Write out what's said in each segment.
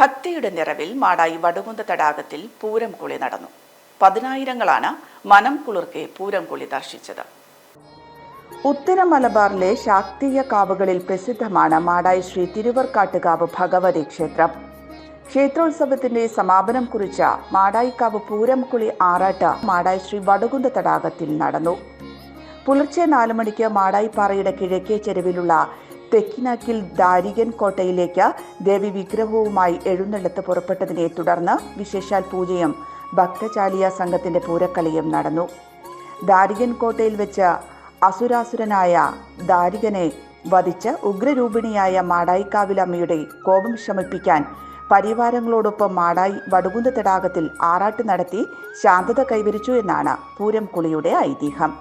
ഭക്തിയുടെ നിറവിൽ മാടായി വടുകുന്ത തടാകത്തിൽ പൂരം കുളി നടന്നു. പതിനായിരങ്ങളാണ് മനം കുളിർക്കെ പൂരം കുളി ദർശിച്ചത്. ഉത്തര മലബാറിലെ ശാക്തീയ കാവുകളിൽ പ്രസിദ്ധമാണ് മാടായി ശ്രീ തിരുവർക്കാട്ടുകാവ് ഭഗവതി ക്ഷേത്രം. ക്ഷേത്രോത്സവത്തിന്റെ സമാപനം കുറിച്ച മാടായിക്കാവ് പൂരം കുളി ആറാട്ട് മാടായി ശ്രീ വടുകുന്ത തടാകത്തിൽ നടന്നു. പുലർച്ചെ നാലു മണിക്ക് മാടായിപ്പാറയുടെ കിഴക്കേ ചെരുവിലുള്ള തെക്കിനാക്കിൽ ദാരികൻ കോട്ടയിലേക്ക് ദേവി വിഗ്രഹവുമായി എഴുന്നള്ളത്ത് പുറപ്പെട്ടതിനെ തുടർന്ന് വിശേഷാൽ പൂജയും ഭക്തചാലിയ സംഘത്തിന്റെ പൂരക്കളിയും നടന്നു. ദാരികൻ കോട്ടയിൽ വെച്ച് അസുരാസുരനായ ദാരികനെ വധിച്ച് ഉഗ്രരൂപിണിയായ മാടായിക്കാവിലമ്മയുടെ കോപം ശമിപ്പിക്കാൻ പരിവാരങ്ങളോടൊപ്പം മാടായി വടുകുന്ത തടാകത്തിൽ ആറാട്ട് നടത്തി ശാന്തത കൈവരിച്ചു എന്നാണ് പൂരം കുളിയുടെ ഐതിഹ്യം.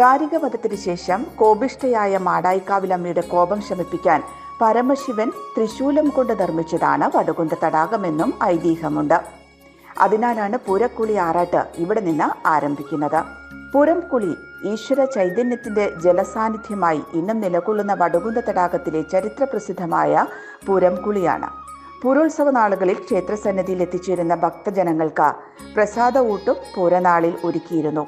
ദാരികവധത്തിന് ശേഷം കോപിഷ്ഠയായ മാടായിക്കാവിലമ്മയുടെ കോപം ശമിപ്പിക്കാൻ പരമശിവൻ തൃശൂലം കൊണ്ട് നിർമ്മിച്ചതാണ് വടുകുന്ത തടാകമെന്നും ഐതിഹ്യമുണ്ട്. അതിനാലാണ് പൂരക്കുളി ആറാട്ട് ഇവിടെ നിന്ന് ആരംഭിക്കുന്നത്. പുരംകുളി ഈശ്വര ചൈതന്യത്തിന്റെ ജലസാന്നിധ്യമായി ഇന്നും നിലകൊള്ളുന്ന വടുകുന്ത തടാകത്തിലെ ചരിത്രപ്രസിദ്ധമായ പുരംകുളിയാണ്. പൂരോത്സവ നാളുകളിൽ ക്ഷേത്രസന്നിധിയിൽ എത്തിച്ചേരുന്ന ഭക്തജനങ്ങൾക്ക് പ്രസാദ ഊട്ടും പൂരനാളിൽ ഒരുക്കിയിരുന്നു.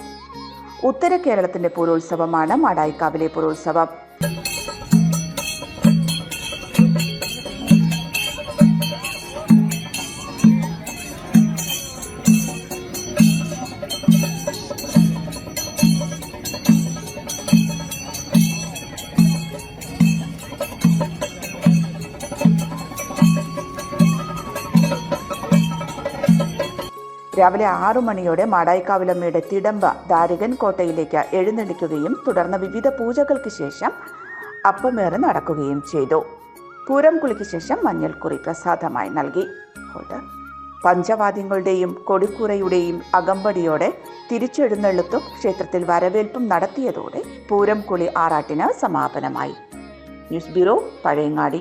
ഉത്തര കേരളത്തിന്റെ പൂരോത്സവമാണ് മാടായിക്കാവിലെ പൂരോത്സവം. രാവിലെ ആറു മണിയോടെ മാടായിക്കാവിലമ്മയുടെ തിടമ്പ ദാരികൻ കോട്ടയിലേക്ക് എഴുന്നള്ളിക്കുകയും തുടർന്ന് വിവിധ പൂജകൾക്ക് ശേഷം അപ്പമേറ് നടക്കുകയും ചെയ്തു. പൂരം കുളിക്ക് ശേഷം മഞ്ഞൾക്കുറി പ്രസാദമായി നൽകി. പഞ്ചവാദ്യങ്ങളുടെയും കൊടിക്കൂറയുടെയും അകമ്പടിയോടെ തിരിച്ചെഴുന്നള്ളുത്തും ക്ഷേത്രത്തിൽ വരവേൽപ്പും നടത്തിയതോടെ പൂരം കുളി ആറാട്ടിന് സമാപനമായി. News bureau Pazhayangadi.